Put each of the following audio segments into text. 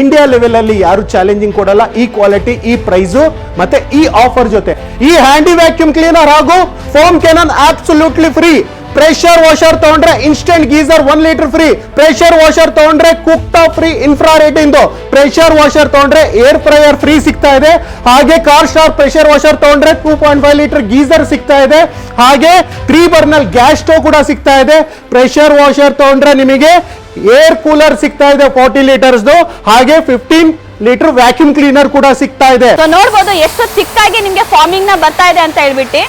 India ಲೆವೆಲಲ್ಲಿ ಯಾರು challenging ಕೊಡಲ್ಲ, ಈ ಕ್ವಾಲಿಟಿ ಈ ಪ್ರೈಸು ಮತ್ತೆ ಈ ಆಫರ್ ಜೊತೆ. ಈ ಹ್ಯಾಂಡಿ ವ್ಯಾಕ್ಯೂಮ್ ಕ್ಲೀನರ್ ಹಾಗೂ foam cannon absolutely free pressure washer ತಗೊಂಡ್ರೆ instant geyser one litre free pressure washer ತಗೊಂಡ್ರೆ ಕುಕ್ಟ ಫ್ರೀ ಇನ್ಫ್ರಾ ರೇಟ್ ಇಂದು. ಪ್ರೆಷರ್ ವಾಷರ್ ತಗೊಂಡ್ರೆ ಏರ್ ಫ್ರೈಯರ್ ಫ್ರೀ ಸಿಗ್ತಾ ಇದೆ. ಹಾಗೆ ಕಾರ್ ಸ್ಟಾರ್ ಪ್ರೆಷರ್ ವಾಷರ್ ತಗೊಂಡ್ರೆ two point five litre geyser ಸಿಗ್ತಾ ಇದೆ. ಹಾಗೆ ತ್ರೀ ಬರ್ನಲ್ ಗ್ಯಾಸ್ ಸ್ಟೋವ್ ಕೂಡ ಸಿಗ್ತಾ ಇದೆ. ಪ್ರೆಷರ್ ವಾಷರ್ ತಗೊಂಡ್ರೆ ನಿಮಗೆ ಏರ್ ಕೂಲರ್ ಸಿಗ್ತಾ ಇದೆ ಫಾರ್ಟಿ ಲೀಟರ್ಸ್ದು ಹಾಗೆ ಫಿಫ್ಟೀನ್ ಲೀಟರ್ ವ್ಯಾಕ್ಯೂಮ್ ಕ್ಲೀನರ್ ಕೂಡ ಸಿಗ್ತಾ ಇದೆ. ಸೊ ನೋಡ್ಬೋದು ಎಷ್ಟು ಚಿಕ್ಕಾಗಿ ನಿಮ್ಗೆ ಫಾರ್ಮಿಂಗ್ನ ಬರ್ತಾ ಇದೆ ಅಂತ ಹೇಳ್ಬಿಟ್ಟು.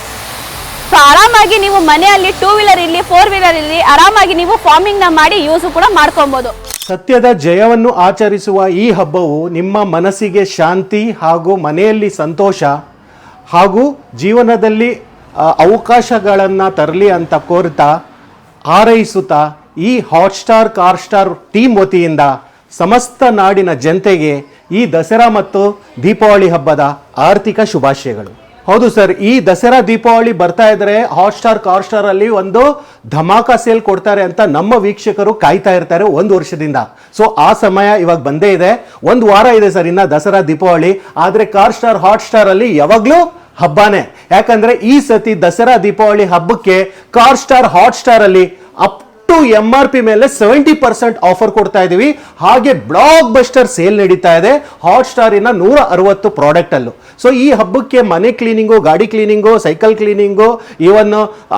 ಸೊ ಆರಾಮಾಗಿ ನೀವು ಮನೆಯಲ್ಲಿ ಟೂ ವೀಲರ್ ಇರಲಿ ಫೋರ್ ವೀಲರ್ ಇರಲಿ, ಆರಾಮಾಗಿ ನೀವು ಫಾರ್ಮಿಂಗ್ನ ಮಾಡಿ ಯೂಸ್ ಕೂಡ ಮಾಡ್ಕೊಬಹುದು ಸತ್ಯದ ಜಯವನ್ನು ಆಚರಿಸುವ ಈ ಹಬ್ಬವು ನಿಮ್ಮ ಮನಸ್ಸಿಗೆ ಶಾಂತಿ ಹಾಗೂ ಮನೆಯಲ್ಲಿ ಸಂತೋಷ ಹಾಗೂ ಜೀವನದಲ್ಲಿ ಅವಕಾಶಗಳನ್ನು ತರಲಿ ಅಂತ ಕೋರ್ತಾ ಹಾರೈಸುತ್ತಾ ಈ ಹಾಟ್ಸ್ಟಾರ್ ಕಾರ್ ಸ್ಟಾರ್ ಟೀಮ್ ವತಿಯಿಂದ ಸಮಸ್ತ ನಾಡಿನ ಜನತೆಗೆ ಈ ದಸರಾ ಮತ್ತು ದೀಪಾವಳಿ ಹಬ್ಬದ ಆರ್ಥಿಕ ಶುಭಾಶಯಗಳು. ಹೌದು ಸರ್, ಈ ದಸರಾ ದೀಪಾವಳಿ ಬರ್ತಾ ಇದ್ರೆ ಹಾಟ್ಸ್ಟಾರ್ ಕಾರ್ ಸ್ಟಾರ್ ಅಲ್ಲಿ ಒಂದು ಧಮಾಕಾ ಸೇಲ್ ಕೊಡ್ತಾರೆ ಅಂತ ನಮ್ಮ ವೀಕ್ಷಕರು ಕಾಯ್ತಾ ಇರ್ತಾರೆ ಒಂದು ವರ್ಷದಿಂದ. ಸೊ ಆ ಸಮಯ ಇವಾಗ ಬಂದೇ ಇದೆ. ಒಂದು ವಾರ ಇದೆ ಸರ್ ಇನ್ನ ದಸರಾ ದೀಪಾವಳಿ. ಆದ್ರೆ ಕಾರ್ ಸ್ಟಾರ್ ಹಾಟ್ ಸ್ಟಾರ್ ಅಲ್ಲಿ ಯಾವಾಗ್ಲೂ ಹಬ್ಬನೇ. ಯಾಕಂದ್ರೆ ಈ ಸತಿ ದಸರಾ ದೀಪಾವಳಿ ಹಬ್ಬಕ್ಕೆ ಕಾರ್ ಸ್ಟಾರ್ ಹಾಟ್ ಸ್ಟಾರ್ ಅಲ್ಲಿ up to M R P ಮೇಲೆ ಸೆವೆಂಟಿ ಪರ್ಸೆಂಟ್ ಆಫರ್ ಕೊಡ್ತಾ ಇದ್ದೀವಿ ಹಾಗೆ ಬ್ಲಾಕ್ ಬಸ್ಟರ್ ಸೇಲ್ ನಡೀತಾ ಇದೆ. ಹಾಟ್ ಸ್ಟಾರಿನ ನೂರ ಅರವತ್ತು ಪ್ರಾಡಕ್ಟ್ ಅಲ್ಲೂ. ಸೊ ಈ ಹಬ್ಬಕ್ಕೆ ಮನೆ ಕ್ಲೀನಿಂಗು ಗಾಡಿ cleaning cycle cleaning even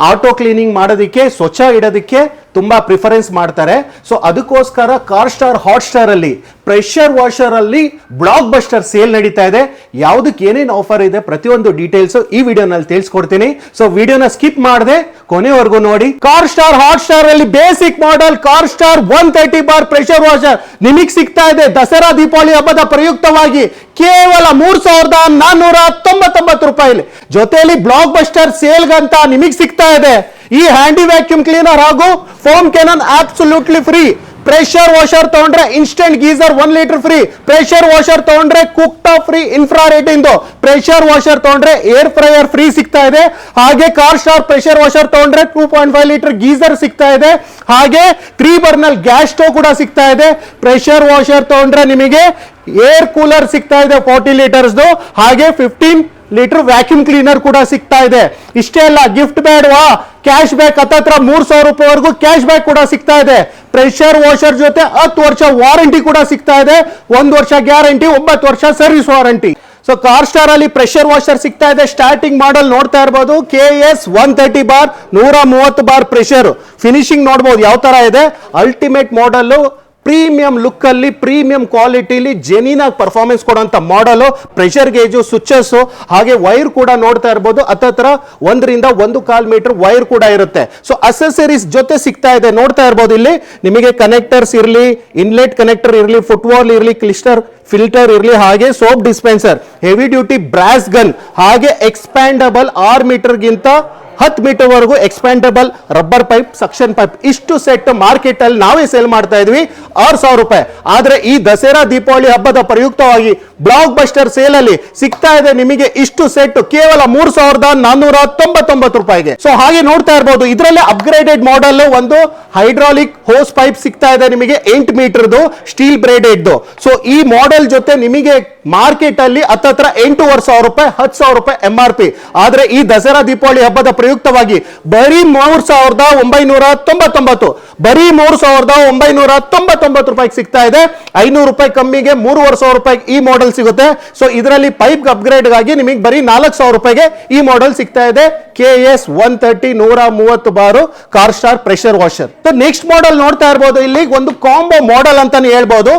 auto cleaning ಮಾಡೋದಕ್ಕೆ, ಸ್ವಚ್ಛ ಇಡೋದಕ್ಕೆ ತುಂಬಾ ಪ್ರಿಫರೆನ್ಸ್ ಮಾಡ್ತಾರೆ. ಸೊ ಅದಕ್ಕೋಸ್ಕರ ಕಾರ್ ಸ್ಟಾರ್ ಹಾಟ್ ಸ್ಟಾರ್ ಅಲ್ಲಿ ಪ್ರೆಷರ್ ವಾಷರ್ ಅಲ್ಲಿ ಬ್ಲಾಕ್ ಬಸ್ಟರ್ ಸೇಲ್ ನಡೀತಾ ಇದೆ. ಯಾವ್ದಕ್ಕೆ ಏನೇನು ಆಫರ್ ಇದೆ ಪ್ರತಿಯೊಂದು ಡೀಟೇಲ್ಸ್ ಈ ವಿಡಿಯೋನಲ್ಲಿ ತಿಳಿಸ್ಕೊಡ್ತೀನಿ. ಸೊ ವಿಡಿಯೋನ ಸ್ಕಿಪ್ ಮಾಡದೆ, ಕೊನೆವರೆಗೂ ನೋಡಿ. ಕಾರ್ ಸ್ಟಾರ್ ಹಾಟ್ ಸ್ಟಾರ್ ಅಲ್ಲಿ basic model Car Star one thirty bar pressure washer ನಿಮಗೆ ಸಿಗ್ತಾ ಇದೆ ದಸರಾ, ದೀಪಾವಳಿ ಹಬ್ಬದ ಪ್ರಯುಕ್ತವಾಗಿ ಕೇವಲ ಮೂರ್ ಸಾವಿರದ ನಾನ್ನೂರ ತೊಂಬತ್ತೊಂಬತ್ತು ರೂಪಾಯಿ ಜೊತೆಯಲ್ಲಿ ಬ್ಲಾಕ್ ಬಸ್ಟರ್ ಸೇಲ್ಗಂತ ನಿಮಗೆ ಸಿಗ್ತಾ ಇದೆ. ಈ ಹ್ಯಾಂಡಿ ವ್ಯಾಕ್ಯೂಮ್ ಕ್ಲೀನರ್ ಹಾಗೂ foam cannon absolutely free pressure washer ತಗೊಂಡ್ರೆ instant geyser one litre free pressure washer ತಗೊಂಡ್ರೆ ಕುಕ್ ಟಾಪ್ ಫ್ರೀ ಇನ್ಫ್ರಾರೇಟ್ ಇಂದು. ಪ್ರೆಷರ್ ವಾಷರ್ ತಗೊಂಡ್ರೆ ಏರ್ ಫ್ರೈಯರ್ ಫ್ರೀ ಸಿಗ್ತಾ ಇದೆ. ಹಾಗೆ ಕಾರ್ ಸ್ಟಾರ್ ಪ್ರೆಷರ್ ವಾಷರ್ ತಗೊಂಡ್ರೆ two point five litre geyser ಸಿಗ್ತಾ ಇದೆ. ಹಾಗೆ ತ್ರೀ ಬರ್ನಲ್ ಗ್ಯಾಸ್ ಸ್ಟೋವ್ ಕೂಡ ಸಿಗ್ತಾ ಇದೆ. ಪ್ರೆಷರ್ ವಾಷರ್ ತಗೊಂಡ್ರೆ ನಿಮಗೆ ಏರ್ ಕೂಲರ್ ಸಿಗ್ತಾ ಇದೆ ಫಾರ್ಟಿ ಲೀಟರ್ಸ್ದು ಹಾಗೆ ಫಿಫ್ಟೀನ್ ಲೀಟರ್ ವ್ಯಾಕ್ಯೂಮ್ ಕ್ಲೀನರ್ ಕೂಡ ಸಿಗ್ತಾ ಇದೆ. ಇಷ್ಟೇ ಅಲ್ಲ ಗಿಫ್ಟ್ ಬೇಡವಾ ಕ್ಯಾಶ್ ಬ್ಯಾಕ್ ಹತ್ತತ್ರ ಮೂರ್ ಸಾವಿರ ರೂಪಾಯಿವರೆಗೂ ಕ್ಯಾಶ್ ಬ್ಯಾಕ್ ಕೂಡ ಸಿಗ್ತಾ ಇದೆ. ಪ್ರೆಷರ್ ವಾಷರ್ ಜೊತೆ ಹತ್ತು ವರ್ಷ ವಾರಂಟಿ ಕೂಡ ಸಿಗ್ತಾ ಇದೆ. ಒಂದು ವರ್ಷ ಗ್ಯಾರಂಟಿ ಒಂಬತ್ತು ವರ್ಷ service warranty so Car Star ಅಲ್ಲಿ ಪ್ರೆಷರ್ ವಾಷರ್ ಸಿಗ್ತಾ ಇದೆ. ಸ್ಟಾರ್ಟಿಂಗ್ ಮಾಡಲ್ ನೋಡ್ತಾ ಇರಬಹುದು K S one thirty bar ನೂರ ಮೂವತ್ತು ಬಾರ್ ಪ್ರೆಷರ್ ಫಿನಿಶಿಂಗ್ ನೋಡಬಹುದು ಯಾವ ತರ ಇದೆ? ಅಲ್ಟಿಮೇಟ್ ಮಾಡಲ್ ಪ್ರೀಮಿಯಂ ಲುಕ್ ಅಲ್ಲಿ ಪ್ರೀಮಿಯಂ ಕ್ವಾಲಿಟಿಲಿ ಜೆನಿನ್ ಆಗಿ ಪರ್ಫಾರ್ಮೆನ್ಸ್ ಕೊಡುವಂತ ಮಾಡಲು ಪ್ರೆಷರ್ ಗೇಜು ಸ್ವಿಚಸ್ ಹಾಗೆ ವೈರ್ ಕೂಡ ನೋಡ್ತಾ ಇರ್ಬೋದು. ಹತ್ತತ್ರ ಒಂದರಿಂದ ಒಂದು ಕಾಲ್ ಮೀಟರ್ ವೈರ್ ಕೂಡ ಇರುತ್ತೆ. ಸೊ ಅಸೆಸರೀಸ್ ಜೊತೆ ಸಿಗ್ತಾ ಇದೆ. ನೋಡ್ತಾ ಇರ್ಬೋದು ಇಲ್ಲಿ. ನಿಮಗೆ ಕನೆಕ್ಟರ್ಸ್ ಇರಲಿ ಇನ್ಲೆಟ್ ಕನೆಕ್ಟರ್ ಇರಲಿ ಫುಟ್ಬಾಲ್ ಇರಲಿ ಕ್ಲಿಸ್ಟರ್ ಫಿಲ್ಟರ್ ಇರಲಿ, ಹಾಗೆ soap dispenser heavy duty brass gun ಹಾಗೆ ಎಕ್ಸ್ಪ್ಯಾಂಡಬಲ್ ಆರ್ ಮೀಟರ್ಗಿಂತ ಹತ್ತು ಮೀಟರ್ ವರೆಗೂ expandable rubber pipe, suction pipe ಇಷ್ಟು ಸೆಟ್ ಮಾರ್ಕೆಟ್ ಅಲ್ಲಿ ನಾವೇ ಸೇಲ್ ಮಾಡ್ತಾ ಇದ್ವಿ. ಆರು ಸಾವಿರ ರೂಪಾಯಿ. ಆದ್ರೆ ಈ ದಸರಾ, ದೀಪಾವಳಿ ಹಬ್ಬದ ಪ್ರಯುಕ್ತವಾಗಿ ಬ್ಲಾಕ್ ಬಸ್ಟರ್ ಸೇಲ್ ಅಲ್ಲಿ ಸಿಗ್ತಾ ಇದೆ ನಿಮಗೆ ಇಷ್ಟು ಸೆಟ್ ಕೇವಲ ಮೂರ್ ಸಾವಿರದ ನಾನ್ನೂರ ತೊಂಬತ್ತೊಂಬತ್ತು ರೂಪಾಯಿಗೆ. ಸೊ ಹಾಗೆ ನೋಡ್ತಾ ಇರಬಹುದು ಇದರಲ್ಲೇ ಅಪ್ಗ್ರೇಡೆಡ್ ಮಾಡೆಲ್ ಒಂದು ಹೈಡ್ರಾಲಿಕ್ ಹೋಸ್ ಪೈಪ್ ಸಿಗ್ತಾ ಇದೆ ನಿಮಗೆ ಎಂಟು ಮೀಟರ್ದು ಸ್ಟೀಲ್ ಬ್ರೇಡೆಡ್ ಸೊ ಈ ಮಾಡೆಲ್ ಜೊತೆ ನಿಮಗೆ ಮಾರ್ಕೆಟ್ ಅಲ್ಲಿ ಹತ್ತತ್ರ ಎಂಟೂವರೆ ಸಾವಿರ ರೂಪಾಯಿ, ಹತ್ತು ಸಾವಿರ ರೂಪಾಯಿ ಎಂ ಆರ್ ಪಿ ಆದ್ರೆ ಈ ದಸರಾ, ದೀಪಾವಳಿ ಹಬ್ಬದ ಪ್ರಯುಕ್ತವಾಗಿ ಬರೀ ಮೂರು ಸಾವಿರದ ಒಂಬೈನೂರ ತೊಂಬತ್ತೊಂಬತ್ತು, ಬರೀ ಮೂರು ಸಾವಿರದ ಒಂಬೈನೂರ ತೊಂಬತ್ತೊಂಬತ್ತು ರೂಪಾಯಿಗೆ ಸಿಗ್ತಾ ಇದೆ. ಐನೂರು ರೂಪಾಯಿ ಕಮ್ಮಿಗೆ ಮೂರುವರೆ ಸಾವಿರ ರೂಪಾಯಿ ಈ ಮಾಡೆಲ್ ಸಿಗುತ್ತೆ. ಸೊ ಇದರಲ್ಲಿ ಪೈಪ್ ಅಪ್ಗ್ರೇಡ್ ಆಗಿ ನಿಮಗೆ ಬರೀ ನಾಲ್ಕು ಸಾವಿರ ರೂಪಾಯಿಗೆ ಈ ಮಾಡೆಲ್ ಸಿಗ್ತಾ ಇದೆ. ಕೆ ಎಸ್ ಒನ್ ತರ್ಟಿ ನೂರ ಮೂವತ್ತು bar car star pressure washer next model ನೋಡ್ತಾ ಇರ್ಬೋದು. ಇಲ್ಲಿ ಒಂದು ಕಾಂಬೋ ಮಾಡೆಲ್ ಅಂತಾನೆ ಹೇಳ್ಬೋದು.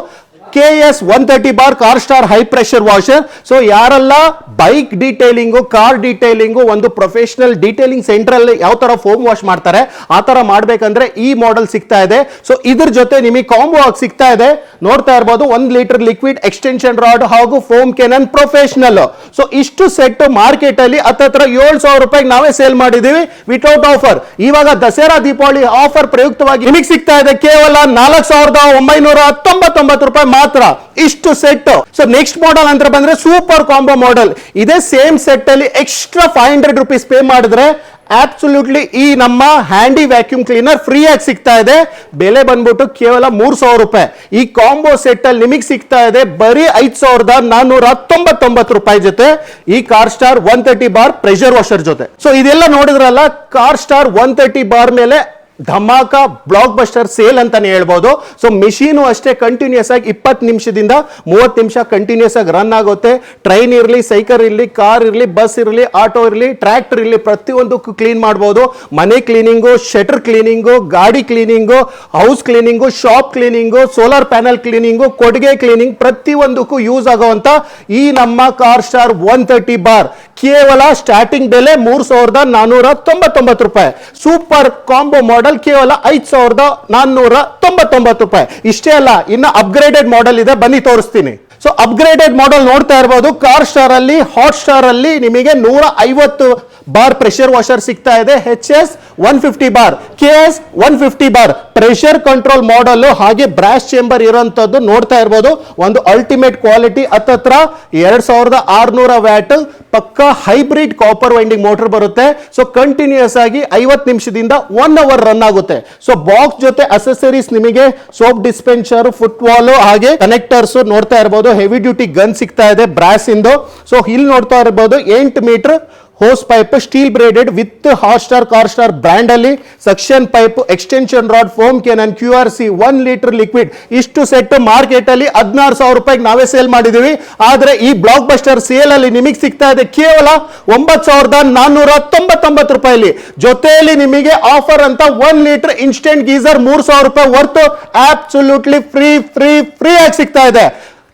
K S one thirty bar car star high pressure washer so ಯಾರೆಲ್ಲ ಬೈಕ್ ಡೀಟೇಲಿಂಗು ಕಾರ್ ಡೀಟೇಲಿಂಗು ಒಂದು ಪ್ರೊಫೆಷನಲ್ ಡೀಟೇಲಿಂಗ್ ಸೆಂಟರ್ ಅಲ್ಲಿ ಯಾವ ತರ ಫೋಮ್ ವಾಶ್ ಮಾಡ್ತಾರೆ, ಆ ತರ ಮಾಡ್ಬೇಕಂದ್ರೆ ಈ ಮಾಡೆಲ್ ಸಿಗ್ತಾ ಇದೆ. ಸೊ ಇದ್ರ ಜೊತೆ ನಿಮಗೆ ಕಾಂಬೋ ಆಗಿ ಸಿಗ್ತಾ ಇದೆ. ನೋಡ್ತಾ ಇರ್ಬೋದು, ಒಂದ್ ಲೀಟರ್ ಲಿಕ್ವಿಡ್ ಎಕ್ಸ್ಟೆನ್ಷನ್ ರಾಡ್ ಹಾಗೂ ಫೋಮ್ ಕೆನನ್ ಪ್ರೊಫೆಷನಲ್ ಸೊ ಇಷ್ಟು ಸೆಟ್ ಮಾರ್ಕೆಟ್ ಅಲ್ಲಿ ಹತ್ತತ್ರ ಏಳು ಸಾವಿರ ರೂಪಾಯಿಗೆ ನಾವೇ ಸೇಲ್ ಮಾಡಿದೀವಿ ವಿತೌಟ್ ಆಫರ್ ಇವಾಗ ದಸರಾ, ದೀಪಾವಳಿ ಆಫರ್ ಪ್ರಯುಕ್ತವಾಗಿ ನಿಮಗೆ ಸಿಗ್ತಾ ಇದೆ. ಕೇವಲ ನಾಲ್ಕು ಸಾವಿರದ ಒಂಬೈನೂರ ಹತ್ತೊಂಬತ್ತೊಂಬತ್ತು ರೂಪಾಯಿ ಮಾತ್ರ ಇಷ್ಟು ಸೆಟ್ ಸೊ ನೆಕ್ಸ್ಟ್ ಮಾಡೆಲ್ ಅಂತ ಬಂದ್ರೆ ಸೂಪರ್ ಕಾಂಬೋ ಮಾಡೆಲ್ ಇದೇ ಸೇಮ್ ಸೆಟ್ ಅಲ್ಲಿ extra five hundred rupees pay ಮಾಡಿದ್ರೆ ಆಬ್ಸಲ್ಯೂಟ್ಲಿ ಈ ನಮ್ಮ ಹ್ಯಾಂಡಿ ವ್ಯಾಕ್ಯೂಮ್ ಕ್ಲೀನರ್ ಫ್ರೀ ಆಗಿ ಸಿಗ್ತಾ ಇದೆ. ಬೆಲೆ ಬಂದ್ಬಿಟ್ಟು ಕೇವಲ ಮೂರ್ ಸಾವಿರ ರೂಪಾಯಿ. ಈ ಕಾಂಬೋ ಸೆಟ್ ಅಲ್ಲಿ ನಿಮಗೆ ಸಿಗ್ತಾ ಇದೆ ಬರೀ ಐದ್ ಸಾವಿರದ ನಾನ್ನೂರ ತೊಂಬತ್ತೊಂಬತ್ತು ರೂಪಾಯಿ ಜೊತೆ. ಈ Car Star one thirty bar pressure washer ಜೊತೆ. ಸೊ ಇದೆಲ್ಲ ನೋಡಿದ್ರಲ್ಲ Car Star one thirty bar ಮೇಲೆ ಧಮಾಕ ಬ್ಲಾಕ್ ಬಸ್ಟರ್ ಸೇಲ್ ಅಂತಾನೆ ಹೇಳ್ಬೋದು. ಸೊ ಮಿಷಿನು ಅಷ್ಟೇ ಕಂಟಿನ್ಯೂಸ್ ಆಗಿ ಇಪ್ಪತ್ತು ನಿಮಿಷದಿಂದ ಮೂವತ್ತು ನಿಮಿಷ ಕಂಟಿನ್ಯೂಸ್ ಆಗಿ ರನ್ ಆಗುತ್ತೆ. ಟ್ರೈನ್ ಇರಲಿ ಸೈಕಲ್ ಇರಲಿ ಕಾರ್ ಇರಲಿ ಬಸ್ ಇರಲಿ ಆಟೋ ಇರಲಿ ಟ್ರ್ಯಾಕ್ಟರ್ ಇರಲಿ, ಪ್ರತಿಯೊಂದಕ್ಕೂ ಕ್ಲೀನ್ ಮಾಡ್ಬೋದು. ಮನೆ ಕ್ಲೀನಿಂಗು ಶಟರ್ ಕ್ಲೀನಿಂಗು ಗಾಡಿ cleaning house cleaning shop cleaning solar panel cleaning ಕೊಡುಗೆ ಕ್ಲೀನಿಂಗ್ ಪ್ರತಿಯೊಂದಕ್ಕೂ ಯೂಸ್ ಆಗೋವಂಥ ಈ ನಮ್ಮ Car Star one thirty bar ಕೇವಲ ಸ್ಟಾರ್ಟಿಂಗ್ ಬೆಲೆ ಮೂರು ಸಾವಿರದ ನಾನೂರ ತೊಂಬತ್ತೊಂಬತ್ತು ರೂಪಾಯಿ. ಸೂಪರ್ ಕಾಂಬೋ ಮಾಡೆಲ್ ಕೇವಲ ಐದು ಸಾವಿರದ ನಾನ್ನೂರ ತೊಂಬತ್ತೊಂಬತ್ತು ರೂಪಾಯಿ. ಇಷ್ಟೇ ಅಲ್ಲ ಇನ್ನು ಅಪ್ಗ್ರೇಡೆಡ್ ಮಾಡೆಲ್ ಇದೆ ಬನ್ನಿ ತೋರಿಸ್ತೀನಿ. ಸೊ ಅಪ್ಗ್ರೇಡೆಡ್ ಮಾಡೆಲ್ ನೋಡ್ತಾ ಇರ್ಬೋದು. ಕಾರ್ ಸ್ಟಾರ್ ಅಲ್ಲಿ ಹಾಟ್ ಸ್ಟಾರ್ ಅಲ್ಲಿ ನಿಮಗೆ ನೂರ ಐವತ್ತು ಬಾರ್ ಪ್ರೆಷರ್ ವಾಷರ್ ಸಿಗ್ತಾ ಇದೆ. H S one fifty bar K S one fifty bar pressure control model ಹಾಗೆ ಬ್ರಾಶ್ ಚೇಂಬರ್ ಇರೋಂಥದ್ದು ನೋಡ್ತಾ ಇರ್ಬೋದು. ಒಂದು ಅಲ್ಟಿಮೇಟ್ ಕ್ವಾಲಿಟಿ ಹತ್ತತ್ರ ಎರಡ್ ಸಾವಿರದ ಆರ್ನೂರ ವ್ಯಾಟ್ ಪಕ್ಕ ಹೈಬ್ರಿಡ್ ಕಾಪರ್ ವೈಂಡಿಂಗ್ ಮೋಟರ್ ಬರುತ್ತೆ. ಸೊ ಕಂಟಿನ್ಯೂಸ್ ಆಗಿ ಐವತ್ತು ನಿಮಿಷದಿಂದ ಒನ್ ಅವರ್ ರನ್ ಆಗುತ್ತೆ. ಸೊ ಬಾಕ್ಸ್ ಜೊತೆ ಅಸೆಸರೀಸ್ ನಿಮಗೆ ಸೋಪ್ ಡಿಸ್ಪೆನ್ಸರ್ ಫುಟ್ಬಾಲ್ ಹಾಗೆ ಕನೆಕ್ಟರ್ಸ್ ನೋಡ್ತಾ ಇರಬಹುದು ಹೆವಿ ಡ್ಯೂಟಿ ಗನ್ ಸಿಗ್ತಾ ಇದೆ ಬ್ರಾಸ್ ಇಂದು. ಸೊ ಇಲ್ಲಿ ನೋಡ್ತಾ ಇರಬಹುದು ಎಂಟು metre hose pipe steel braided with Hot Star Car Star brand ಅಲ್ಲಿ suction pipe extension rod foam cannon Q R C one litre liquid ಇಷ್ಟು ಸೆಟ್ ಮಾರ್ಕೆಟ್ ಅಲ್ಲಿ ಹದಿನಾರು ಸಾವಿರ ರೂಪಾಯಿಗೆ ನಾವೇ ಸೇಲ್ ಮಾಡಿದೀವಿ. ಆದ್ರೆ ಈ ಬ್ಲಾಕ್ ಬಸ್ಟರ್ ಸೇಲ್ ಅಲ್ಲಿ ನಿಮಗೆ ಸಿಗ್ತಾ ಇದೆ ಕೇವಲ ಒಂಬತ್ತು ಸಾವಿರದ ನಾನ್ನೂರ ತೊಂಬತ್ತೊಂಬತ್ತು ರೂಪಾಯಿಲಿ ಜೊತೆಯಲ್ಲಿ ನಿಮಗೆ ಆಫರ್ ಅಂತ ಒನ್ ಲೀಟರ್ ಇನ್ಸ್ಟೆಂಟ್ ಗೀಸರ್ ಮೂರ್ ಸಾವಿರ ರೂಪಾಯಿ worth absolutely free free free ಆಗಿ ಸಿಗ್ತಾ ಇದೆ.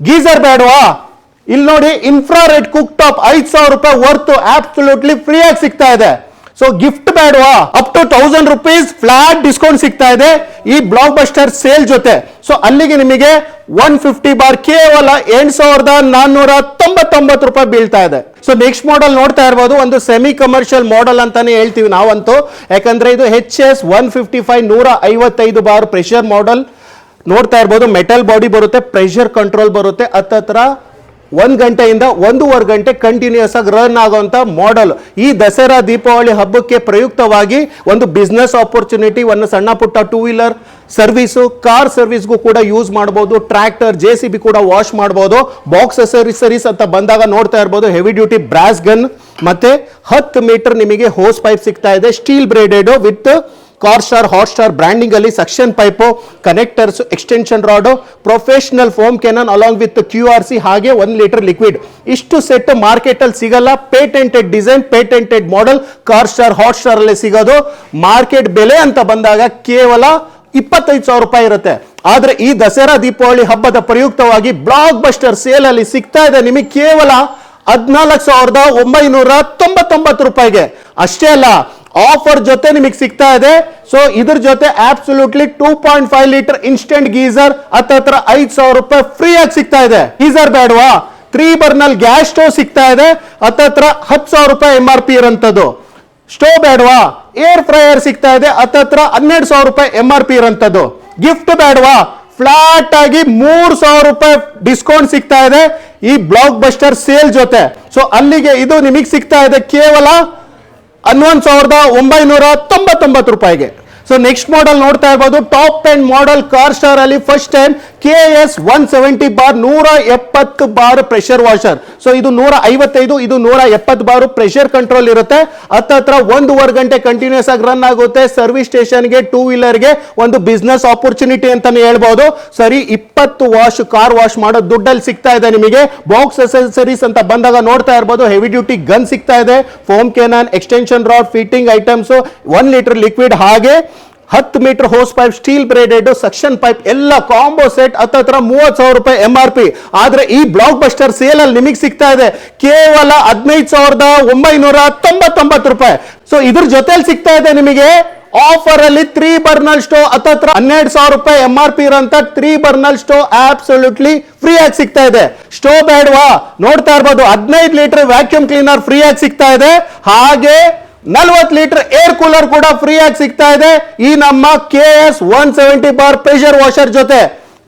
ಗೀಸರ್ ಬೇಡವಾ? ಇಲ್ಲಿ ನೋಡಿ ಇನ್ಫ್ರಾರೆಡ್ ಕುಕ್ ಟಾಪ್ ಐದ್ ಸಾವಿರ ರೂಪಾಯಿ ವರ್ತ್ ಆಬ್ಸಲ್ಯೂಟ್ಲಿ ಫ್ರೀ ಆಗಿ ಸಿಗ್ತಾ ಇದೆ. ಸೊ ಗಿಫ್ಟ್ ಬೇಡವಾ? Up to thousand rupees flat discount ಸಿಗ್ತಾ ಇದೆ. ಈ ಬ್ಲಾಕ್ ಬಸ್ಟರ್ ಸೇಲ್ ಜೊತೆ. ಸೊ ಅಲ್ಲಿಗೆ ನಿಮಗೆ ಒನ್ ಫಿಫ್ಟಿ ಬಾರ್ ಕೇವಲ ಎಂಟ್ ಸಾವಿರದ ನಾನ್ನೂರ ತೊಂಬತ್ತೊಂಬತ್ತು ರೂಪಾಯಿ ಬೀಳ್ತಾ ಇದೆ. ಸೊ ನೆಕ್ಸ್ಟ್ ಮಾಡೆಲ್ ನೋಡ್ತಾ ಇರ್ಬೋದು. ಒಂದು ಸೆಮಿ ಕಮರ್ಷಿಯಲ್ ಮಾಡೆಲ್ ಅಂತಾನೆ ಹೇಳ್ತೀವಿ ನಾವಂತೂ. ಯಾಕಂದ್ರೆ ಇದು H S one fifty five ನೂರ ಐವತ್ತೈದು ಬಾರ್ ಪ್ರೆಷರ್ ಮಾಡೆಲ್ ನೋಡ್ತಾ ಇರ್ಬೋದು ಮೆಟಲ್ ಬಾಡಿ ಬರುತ್ತೆ ಪ್ರೆಷರ್ ಕಂಟ್ರೋಲ್ ಬರುತ್ತೆ. ಹತ್ತತ್ರ ಒಂದು ಗಂಟೆಯಿಂದ ಒಂದೂವರೆ ಗಂಟೆ ಕಂಟಿನ್ಯೂಸ್ ಆಗಿ ರನ್ ಆಗುವಂಥ ಮಾಡೆಲ್ ಈ ದಸರಾ, ದೀಪಾವಳಿ ಹಬ್ಬಕ್ಕೆ ಪ್ರಯುಕ್ತವಾಗಿ ಒಂದು ಬಿಸ್ನೆಸ್ ಆಪರ್ಚುನಿಟಿ ಒಂದು ಸಣ್ಣ ಪುಟ್ಟ ಟೂ ವೀಲರ್ ಸರ್ವಿಸು ಕಾರ್ ಸರ್ವಿಸ್ಗೂ ಕೂಡ ಯೂಸ್ ಮಾಡ್ಬೋದು. ಟ್ರ್ಯಾಕ್ಟರ್ ಜೆ ಸಿ ಬಿ ಕೂಡ ವಾಶ್ ಮಾಡ್ಬೋದು. ಬಾಕ್ಸ್ ಅಸೆಸರೀಸ್ ಅಂತ ಬಂದಾಗ ನೋಡ್ತಾ ಇರ್ಬೋದು ಹೆವಿ ಡ್ಯೂಟಿ ಬ್ರಾಸ್ ಗನ್ ಮತ್ತೆ ಹತ್ತು ಮೀಟರ್ ನಿಮಗೆ ಹೋಸ್ ಪೈಪ್ ಸಿಗ್ತಾ ಇದೆ steel braided with Car Star Hot Star branding ಅಲ್ಲಿ suction pipe connectors extension rod professional foam cannon along with Q R C ಹಾಗೆ ಒನ್ ಲೀಟರ್ ಲಿಕ್ವಿಡ್ ಇಷ್ಟು set market ಅಲ್ಲಿ ಸಿಗಲ್ಲ. Patented design patented model Car Star Hot Star ಅಲ್ಲಿ ಸಿಗೋದು. Market ಬೆಲೆ ಅಂತ ಬಂದಾಗ ಕೇವಲ ಇಪ್ಪತ್ತೈದು ಸಾವಿರ ರೂಪಾಯಿ ಇರುತ್ತೆ. ಆದ್ರೆ ಈ ದಸರಾ, ದೀಪಾವಳಿ ಹಬ್ಬದ ಪ್ರಯುಕ್ತವಾಗಿ ಬ್ಲಾಕ್ ಬಸ್ಟರ್ ಸೇಲ್ ಅಲ್ಲಿ ಸಿಗ್ತಾ ಇದೆ ನಿಮಗೆ ಕೇವಲ ಹದಿನಾಲ್ಕು ಸಾವಿರದ ಒಂಬೈನೂರ ತೊಂಬತ್ತೊಂಬತ್ತು ರೂಪಾಯಿಗೆ. ಅಷ್ಟೇ ಅಲ್ಲ ಆಫರ್ ಜೊತೆ ನಿಮಗೆ ಸಿಗ್ತಾ ಇದೆ. ಸೊ ಇದ್ರ ಜೊತೆ absolutely two point five litre instant geyser ಹತ್ತತ್ರ ಐದ್ ಸಾವಿರ ರೂಪಾಯಿ ಫ್ರೀ ಆಗಿ ಸಿಗ್ತಾ ಇದೆ. ಗೀಸರ್ ಬೇಡವಾ? ತ್ರೀ ಬರ್ನಲ್ ಗ್ಯಾಸ್ ಸ್ಟೋವ್ ಸಿಗ್ತಾ ಇದೆ. ಹತ್ತತ್ರ ಹತ್ತು ಸಾವಿರ ರೂಪಾಯಿ ಎಂ ಆರ್ ಪಿ ಇರೋಂಥದ್ದು. ಸ್ಟೋವ್ ಬೇಡವಾ? ಏರ್ ಫ್ರೈಯರ್ ಸಿಗ್ತಾ ಇದೆ. ಹತ್ತತ್ರ ಹನ್ನೆರಡು ಸಾವಿರ ರೂಪಾಯಿ ಎಂ ಆರ್ ಪಿ ಇರೋಂಥದ್ದು. ಗಿಫ್ಟ್ ಬೇಡವಾ? ಫ್ಲಾಟ್ ಆಗಿ ಮೂರ್ ಸಾವಿರ ರೂಪಾಯಿ ಡಿಸ್ಕೌಂಟ್ ಸಿಗ್ತಾ ಇದೆ. ಈ ಬ್ಲಾಕ್ ಬಸ್ಟರ್ ಸೇಲ್ ಜೊತೆ. ಸೊ ಅಲ್ಲಿಗೆ ಇದು ನಿಮಗೆ ಸಿಗ್ತಾ ಇದೆ ಕೇವಲ ಹನ್ನೊಂದು ಸಾವಿರದ ಒಂಬೈನೂರ ತೊಂಬತ್ತೊಂಬತ್ತು ರೂಪಾಯಿಗೆ. ಸೊ ನೆಕ್ಸ್ಟ್ ಮಾಡೆಲ್ ನೋಡ್ತಾ ಇರ್ಬೋದು. Top end model Car Star ಅಲ್ಲಿ first time K S one seventy bar ನೂರ ಎಪ್ಪತ್ತು ಬಾರ್ ಪ್ರೆಷರ್ ವಾಷರ್ ಸೊ ಇದು ನೂರ ಐವತ್ತೈದು ಇದು ನೂರ ಎಪ್ಪತ್ತು ಬಾರು ಪ್ರೆಷರ್ ಕಂಟ್ರೋಲ್ ಇರುತ್ತೆ. ಹತ್ತತ್ರ ಒಂದೂವರೆ ಗಂಟೆ ಕಂಟಿನ್ಯೂಸ್ ಆಗಿ ರನ್ ಆಗುತ್ತೆ. ಸರ್ವಿಸ್ ಸ್ಟೇಷನ್ಗೆ ಟೂ ವೀಲರ್ಗೆ ಒಂದು ಬಿಸ್ನೆಸ್ ಆಪರ್ಚುನಿಟಿ ಅಂತಾನೆ ಹೇಳ್ಬೋದು. ಸರಿ, ಇಪ್ಪತ್ತು ವಾಶ್ ಕಾರ್ ವಾಶ್ ಮಾಡೋ ದುಡ್ಡಲ್ಲಿ ಸಿಗ್ತಾ ಇದೆ ನಿಮಗೆ. ಬಾಕ್ಸ್ ಅಸೆಸರೀಸ್ ಅಂತ ಬಂದಾಗ ನೋಡ್ತಾ ಇರ್ಬೋದು. ಹೆವಿ ಡ್ಯೂಟಿ ಗನ್ ಸಿಗ್ತಾ ಇದೆ. Foam cannon extension rod fitting items one litre liquid ಹಾಗೆ. ಹತ್ತು metre hose pipe steel braided suction pipe ಎಲ್ಲ ಕಾಂಬೋ ಸೆಟ್ ಹತ್ತತ್ರ ಮೂವತ್ತು ಸಾವಿರ ರೂಪಾಯಿ ಎಂ ಆರ್ ಪಿ ಆದರೆ ಈ ಬ್ಲಾಕ್ ಬಸ್ಟರ್ ಸೇಲ್ ಅಲ್ಲಿ ನಿಮಗೆ ಸಿಗ್ತಾ ಇದೆ. ಕೇವಲ ಹದಿನೈದು ಸಾವಿರದ ಒಂಬೈನೂರ ತೊಂಬತ್ತೊಂಬತ್ತು ರೂಪಾಯಿ. ಸೊ ಇದ್ರ ಜೊತೆಲಿ ಸಿಗ್ತಾ ಇದೆ ನಿಮಗೆ ಆಫರ್ ಅಲ್ಲಿ ತ್ರೀ ಬರ್ನಲ್ ಸ್ಟೋ ಹತ್ತತ್ರ ಹನ್ನೆರಡು ಸಾವಿರ ರೂಪಾಯಿ ಎಂ ಆರ್ ಪಿ ಇರೋಂಥ three burner stove absolutely free ಆಗಿ ಸಿಗ್ತಾ ಇದೆ. ಸ್ಟೋ ಬೇಡವಾ? ನೋಡ್ತಾ ಇರ್ಬೋದು. ಹದಿನೈದು ಲೀಟರ್ ವ್ಯಾಕ್ಯೂಮ್ ಕ್ಲೀನರ್ ಫ್ರೀ ಆಗಿ ಸಿಗ್ತಾ ಇದೆ. ಹಾಗೆ ನಲ್ವತ್ತು ಲೀಟರ್ ಏರ್ ಕೂಲರ್ ಕೂಡ ಫ್ರೀ ಆಗಿ ಸಿಗ್ತಾ ಇದೆ. ಈ ನಮ್ಮ K S one seventy bar pressure washer ಜೊತೆ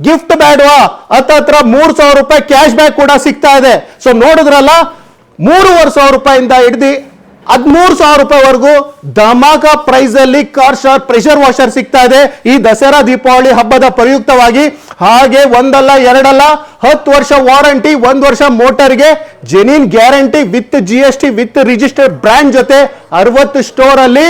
ಗಿಫ್ಟ್ ಬೇಡವಾ ಹತ್ತತ್ರ ಮೂರ್ ಸಾವಿರ ರೂಪಾಯಿ ಕ್ಯಾಶ್ ಬ್ಯಾಕ್ ಕೂಡ ಸಿಗ್ತಾ ಇದೆ. ಸೊ ನೋಡಿದ್ರಲ್ಲ, ಮೂರುವರೆ ಸಾವಿರ ರೂಪಾಯಿಂದ ಹಿಡ್ದು ಹದಿಮೂರು ಸಾವಿರ ರೂಪಾಯಿವರೆಗೂ ಧಮಾಕ ಪ್ರೈಸ್ ಅಲ್ಲಿ ಕಾರ್ ಸ್ಟಾರ್ ಪ್ರೆಷರ್ ವಾಷರ್ ಸಿಗ್ತಾ ಇದೆ. ಈ ದಸರಾ, ದೀಪಾವಳಿ ಹಬ್ಬದ ಪ್ರಯುಕ್ತವಾಗಿ ಹಾಗೆ ಒಂದಲ್ಲ, ಎರಡಲ್ಲ, ಹತ್ತು ವರ್ಷ ವಾರಂಟಿ ಒಂದ್ ವರ್ಷ ಮೋಟರ್ಗೆ genuine guarantee with G S T with registered brand ಜೊತೆ ಅರವತ್ತು ಸ್ಟೋರ್ ಅಲ್ಲಿ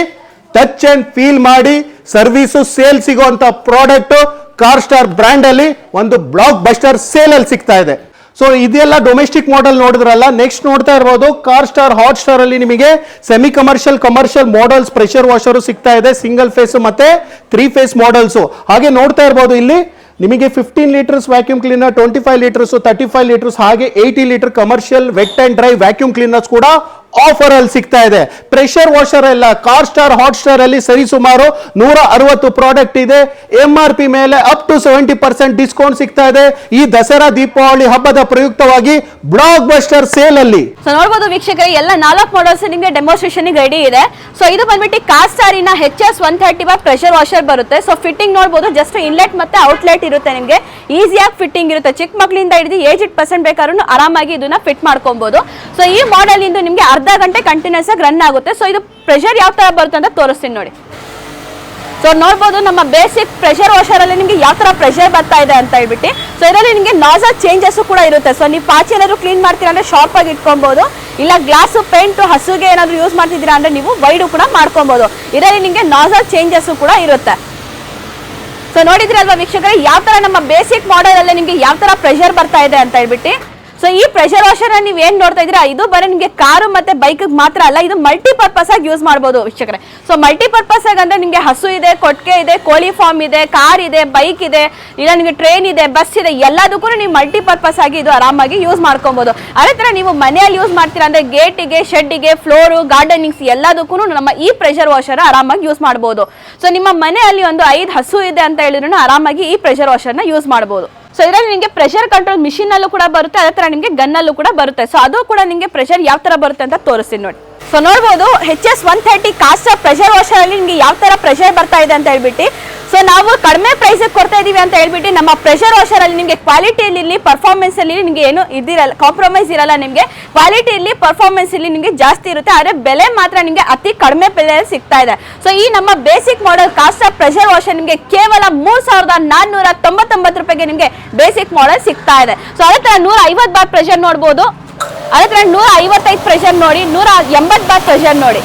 ಟಚ್ ಅಂಡ್ ಫೀಲ್ ಮಾಡಿ ಸರ್ವಿಸು ಸೇಲ್ ಸಿಗುವಂತ ಪ್ರಾಡಕ್ಟ್ ಕಾರ್ ಸ್ಟಾರ್ ಬ್ರ್ಯಾಂಡ್ ಅಲ್ಲಿ ಒಂದು ಬ್ಲಾಕ್ ಬಸ್ಟರ್ ಸೇಲ್ ಅಲ್ಲಿ ಸಿಗ್ತಾ ಇದೆ. ಸೊ ಇದೆಲ್ಲ ಡೊಮೆಸ್ಟಿಕ್ ಮಾಡೆಲ್ ನೋಡಿದ್ರಲ್ಲ ನೆಕ್ಸ್ಟ್ ನೋಡ್ತಾ ಇರ್ಬೋದು ಕಾರ್ ಸ್ಟಾರ್ ಹಾಟ್ ಸ್ಟಾರ್ ಅಲ್ಲಿ ನಿಮಗೆ semi commercial commercial models pressure washer ಸಿಗ್ತಾ ಇದೆ ಸಿಂಗಲ್ ಫೇಸ್ ಮತ್ತೆ ತ್ರೀ ಫೇಸ್ ಮಾಡೆಲ್ಸ್ ಹಾಗೆ ನೋಡ್ತಾ ಇರ್ಬೋದು ಇಲ್ಲಿ, ನಿಮಗೆ fifteen litres vacuum cleaner twenty five litres thirty five litres ಹಾಗೆ eighty litre commercial wet and dry vacuum cleaners ಕೂಡ ಆಫರ್ ಅಲ್ಲಿ ಸಿಗ್ತಾ ಇದೆ. ಪ್ರೆಷರ್ ವಾಷರ್ ಎಲ್ಲ ಕಾರ್ ಸ್ಟಾರ್ ಹಾಟ್ ಸ್ಟಾರ್ ಅಲ್ಲಿ ಸರಿಸುಮಾರು ನೂರ ಅರವತ್ತು ಪ್ರಾಡಕ್ಟ್ ಇದೆ. ಎಂ ಆರ್ ಪಿ ಮೇಲೆ up to seventy percent discount ಸಿಗ್ತಾ ಇದೆ. ಈ ದಸರಾ ದೀಪಾವಳಿ ಹಬ್ಬದ ಪ್ರಯುಕ್ತವಾಗಿ ಬ್ಲಾಕ್ ಬಸ್ಟರ್ ಸೇಲ್ ಅಲ್ಲಿ. ಸೊ ನೋಡಬಹುದು ವೀಕ್ಷಕರೇ, ಎಲ್ಲ ನಾಲ್ಕು ಮಾಡಲ್ಸ್ ನಿಮಗೆ ಡೆಮೋಸ್ಟ್ರೇಷನ್ ರೆಡಿ ಇದೆ. ಸೊ ಇದು ಬಂದ್ಬಿಟ್ಟು ಕಾಸ್ಟಾರಿನ H S one thirty by pressure washer ಬರುತ್ತೆ. ಸೊ ಫಿಟ್ಟಿಂಗ್ ನೋಡಬಹುದು ಜಸ್ಟ್ ಇನ್ಲೆಟ್ ಮತ್ತೆ ಔಟ್ಲೆಟ್ ಇರುತ್ತೆ ನಿಮಗೆ. ಈಸಿಯಾಗಿ ಫಿಟ್ಟಿಂಗ್ ಇರುತ್ತೆ. ಚಿಕ್ಕ ಮಕ್ಕಳಿಂದ ಹಿಡಿದು ಏಜ್ ಇಟ್ ಪರ್ಸೆಂಟ್ ಬೇಕಾದ್ರೂ ಆರಾಮಾಗಿ ಇದನ್ನ ಫಿಟ್ ಮಾಡ್ಕೊಬಹುದು ಸೊ ಈ ಮಾಡೆಲ್ ಇಂದು ನಿಮಗೆ ಗಂಟೆ ಕಂಟಿನ್ಯೂಸ್ ಆಗಿ ರನ್ ಆಗುತ್ತೆ. ಸೊ ಇದು ಪ್ರೆಷರ್ ಯಾವ ತರ ಬರುತ್ತೆ ಅಂತ ತೋರಿಸ್ತೀನಿ ನೋಡಿ. ಸೊ ನೋಡ್ಬೋದು ನಮ್ಮ ಬೇಸಿಕ್ ಪ್ರೆಷರ್ ವಾಷರ್ ಅಲ್ಲಿ ನಿಮಗೆ ಯಾವ ತರ ಪ್ರೆಷರ್ ಬರ್ತಾ ಇದೆ ಅಂತ ಹೇಳ್ಬಿಟ್ಟು. ಸೊ ಇದರಲ್ಲಿ ನಿಮಗೆ ನಾಸಲ್ ಚೇಂಜಸ್ ಕೂಡ ಇರುತ್ತೆ. ಸೊ ನೀವು ಪಾಚಿ ಏನಾದ್ರು ಕ್ಲೀನ್ ಮಾಡ್ತೀರಾ ಅಂದ್ರೆ ಶಾರ್ಪ್ ಆಗಿ ಇಟ್ಕೊಬಹುದು ಇಲ್ಲ ಗ್ಲಾಸ್ ಪೇಂಟ್ ಹಸುಗೆ ಏನಾದ್ರು ಯೂಸ್ ಮಾಡ್ತಿದ್ದೀರಾ ಅಂದ್ರೆ ನೀವು ವೈಡು ಕೂಡ ಮಾಡ್ಕೊಬಹುದು ಇದರಲ್ಲಿ ನಿಮಗೆ ನಾಸಲ್ ಚೇಂಜಸ್ ಕೂಡ ಇರುತ್ತೆ. ಸೊ ನೋಡಿದ್ರಲ್ವಾ ವೀಕ್ಷಕರೇ? ಯಾವ ತರ ನಮ್ಮ ಬೇಸಿಕ್ ಮಾಡೆಲ್ ಅಲ್ಲಿ ನಿಮಗೆ ಯಾವ ತರ ಪ್ರೆಷರ್ ಬರ್ತಾ ಇದೆ ಅಂತ ಹೇಳ್ಬಿಟ್ಟು. ಸೊ ಈ ಪ್ರೆಷರ್ ವಾಷರ್ ನೀವು ಏನ್ ನೋಡ್ತಾ ಇದ್ದೀರಾ? ಇದು ಬರೀ ನಿಮಗೆ ಕಾರು ಮತ್ತೆ ಬೈಕ್ ಮಾತ್ರ ಅಲ್ಲ, ಇದು ಮಲ್ಟಿಪರ್ಪಸ್ ಆಗಿ ಯೂಸ್ ಮಾಡಬಹುದು ವೀಕ್ಷಕರೇ. ಸೊ ಮಲ್ಟಿಪರ್ಪಸ್ ಆಗಿ ಅಂದ್ರೆ ನಿಮಗೆ ಹಸು ಇದೆ ಕೊಟ್ಟಿಗೆ ಇದೆ, ಕೋಳಿ ಫಾರ್ಮ್ ಇದೆ ಕಾರ್ ಇದೆ ಬೈಕ್ ಇದೆ, ಇಲ್ಲ ನಿಮಗೆ ಟ್ರೈನ್ ಇದೆ ಬಸ್ ಇದೆ ಎಲ್ಲದಕ್ಕೂ ನೀವು ಮಲ್ಟಿಪರ್ಪಸ್ ಆಗಿ ಇದು ಆರಾಮಾಗಿ ಯೂಸ್ ಮಾಡ್ಕೊಬಹುದು ಅದೇ ತರ ನೀವು ಮನೆಯಲ್ಲಿ ಯೂಸ್ ಮಾಡ್ತೀರಾ ಅಂದ್ರೆ ಗೇಟಿಗೆ ಶೆಡ್ಗೆ ಫ್ಲೋರು ಗಾರ್ಡನಿಂಗ್ಸ್ ಎಲ್ಲದಕ್ಕೂ ನಮ್ಮ ಈ ಪ್ರೆಷರ್ ವಾಷರ್ ಆರಾಮಾಗಿ ಯೂಸ್ ಮಾಡಬಹುದು ಸೊ ನಿಮ್ಮ ಮನೆಯಲ್ಲಿ ಒಂದು ಐದು ಹಸು ಇದೆ ಅಂತ ಹೇಳಿದ್ರು ಆರಾಮಾಗಿ ಈ ಪ್ರೆಷರ್ ವಾಷರ್ನ ಯೂಸ್ ಮಾಡಬಹುದು ಸೊ ಇದರಲ್ಲಿ ನಿಮಗೆ ಪ್ರೆಷರ್ ಕಂಟ್ರೋಲ್ ಮಿಷಿನ್ ಅಲ್ಲೂ ಕೂಡ ಬರುತ್ತೆ, ಅದೇ ತರ ನಿಮಗೆ ಗನ್ನಲ್ಲೂ ಕೂಡ ಬರುತ್ತೆ. ಸೊ ಅದು ಕೂಡ ನಿಮಗೆ ಪ್ರೆಷರ್ ಯಾವ ತರ ಬರುತ್ತೆ ಅಂತ ತೋರಿಸ್ತೀನಿ ನೋಡಿ. ಸೊ ನೋಡ್ಬೋದು H S one thirty cost pressure washer ಅಲ್ಲಿ ನಿಮಗೆ ಯಾವ ತರ ಪ್ರೆಷರ್ ಬರ್ತಾ ಇದೆ ಅಂತ ಹೇಳ್ಬಿಟ್ಟು. ಸೊ ನಾವು ಕಡಿಮೆ ಪ್ರೈಸ್ ಕೊಡ್ತಾ ಇದೀವಿ ಅಂತ ಹೇಳ್ಬಿಟ್ಟು ನಮ್ಮ ಪ್ರೆಷರ್ ವಾಷರ್ ಅಲ್ಲಿ ನಿಮಗೆ ಕ್ವಾಲಿಟಿಯಲ್ಲಿ ಪರ್ಫಾರ್ಮೆನ್ಸ್ ಅಲ್ಲಿ ನಿಮಗೆ ಏನು ಇದಿರಲ್ಲ ಕಾಂಪ್ರಮೈಸ್ ಇರಲ್ಲ ನಿಮಗೆ. ಕ್ವಾಲಿಟಿಯಲ್ಲಿ ಪರ್ಫಾರ್ಮೆನ್ಸ್ ಇಲ್ಲಿ ನಿಮಗೆ ಜಾಸ್ತಿ ಇರುತ್ತೆ, ಆದರೆ ಬೆಲೆ ಮಾತ್ರ ನಿಮಗೆ ಅತಿ ಕಡಿಮೆ ಬೆಲೆಯಲ್ಲಿ ಸಿಗ್ತಾ ಇದೆ. ಸೊ ಈ ನಮ್ಮ basic model cost of pressure washer ನಿಮಗೆ ಕೇವಲ ಮೂರ್ ಸಾವಿರದ ನಾನ್ನೂರ ತೊಂಬತ್ತೊಂಬತ್ತು ರೂಪಾಯಿಗೆ ನಿಮಗೆ ಬೇಸಿಕ್ ಮಾಡೆಲ್ ಸಿಗ್ತಾ ಇದೆ. ಸೊ ಅದೇ ತರ ನೂರ ಐವತ್ತು ಬಾರ್ ಪ್ರೆಷರ್ ನೋಡ್ಬೋದು. ಅದೇ ತರ ನೂರ ಐವತ್ತೈದು ಪ್ರೆಷರ್ ನೋಡಿ, ನೂರ ಎಂಬತ್ತು ಬಾರ್ ಪ್ರೆಷರ್ ನೋಡಿ.